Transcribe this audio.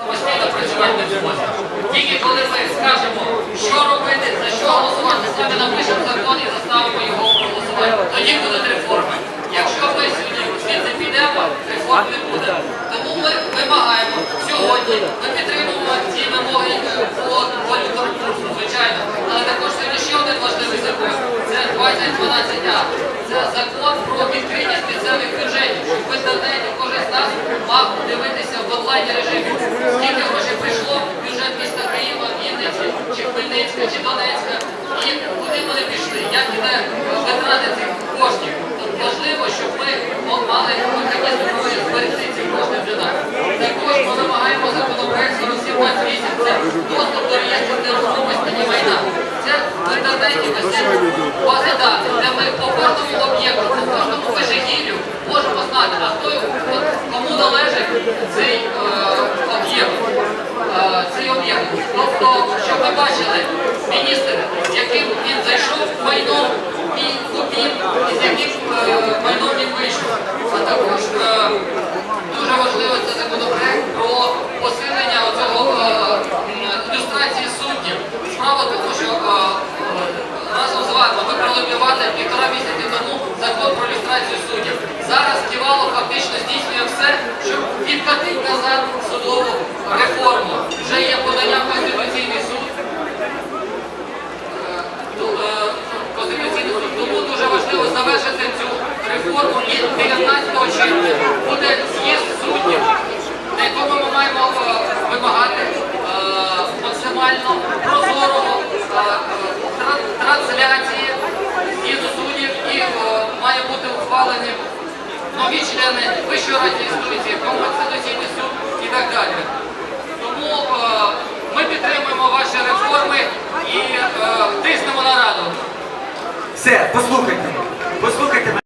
самостійно працювати не зможе. Тільки коли ми скажемо, що робити, за що голосувати, самі напишемо закон і заставимо його проголосувати. Тоді будуть реформи. Якщо ми сьогодні звідси підемо, реформ не буде. Тому ми вимагаємо сьогодні, ми підтримуємо ці вимоги по волі конкурсу, звичайно. Але також сьогодні ще один важливий закон. Це 2012А. Це закон про відкритість місцевих бюджетів, щоб в інтернеті кожен з нас мав дивитися в онлайн режимі. Важливо, щоб ми мали механізм зберегти ці кошти для нас. Також ми вимагаємо законопроект 4728, це доступ до реєстру нерухомості і майна. Це в інтернеті ми по кожному об'єкту, по кожному вижигіллю можемо знати, а хто кому належить цей об'єкт. Е, цей об'єкт. Тобто, щоб ви бачили, міністр, зайшов в майно і купів, з яким майно він вийшов. А також е, дуже важливо це законопроект про посилення оцього ілюстрації суддів. Справа тому, що е, разом з вами ми пролобівали півтора місяці тому закон про ілюстрацію суддів. Зараз Ківало фактично здійснює все, щоб відкатити назад судову реформу. Вже є подання в Конституційний суд. Е, ту- е, Конституційний суд. Тому дуже важливо завершити цю реформу і 19 червня буде з'їзд суддів, на якому ми маємо е, вимагати е, максимально прозорого е, трансляції з'їзду суддів і має бути ухвалені нові члени Вищої ради юстиції, Конституційний суд і так далі. Тому ми підтримуємо ваші реформи і тиснемо на раду. Все, послухайте. Послухайте мене.